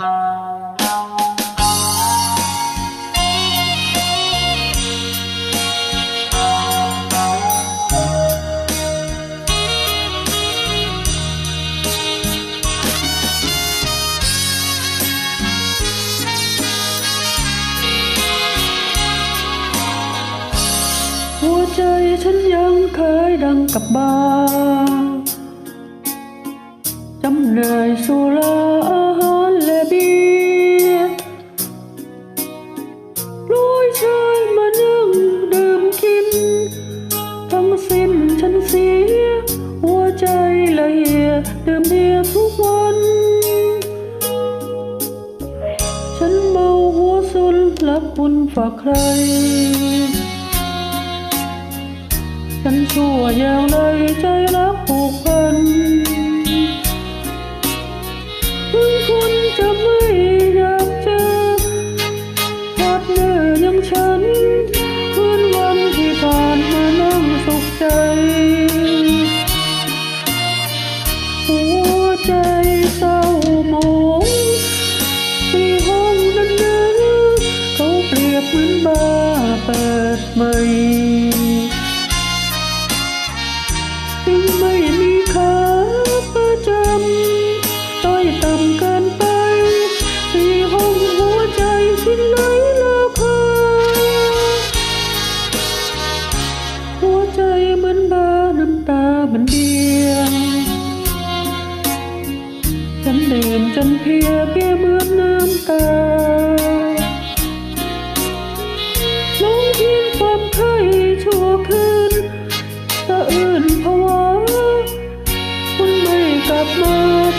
หัวใจฉันยังเคยดังกับบาจำเลยสุรา บุญฝากใคร ฉันชั่วอย่างไรใจรักผูกพันถึงคุณจะไม่อยากเจอพาดเนื่อย่งฉันคืนวันที่ผ่านมานั่งสุขใจ หัวใจ มาเปิดใหม่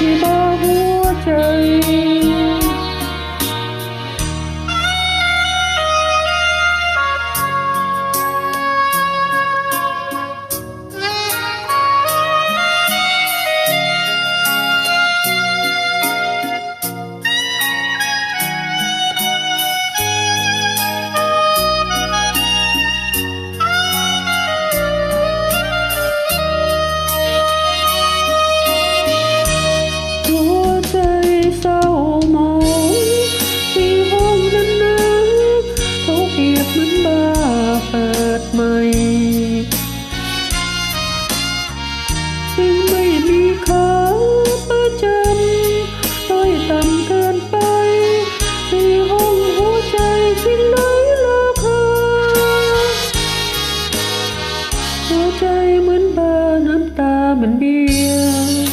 Happy birthday. หัวใจเหมือนบาน้ำตาเหมือนเบียร์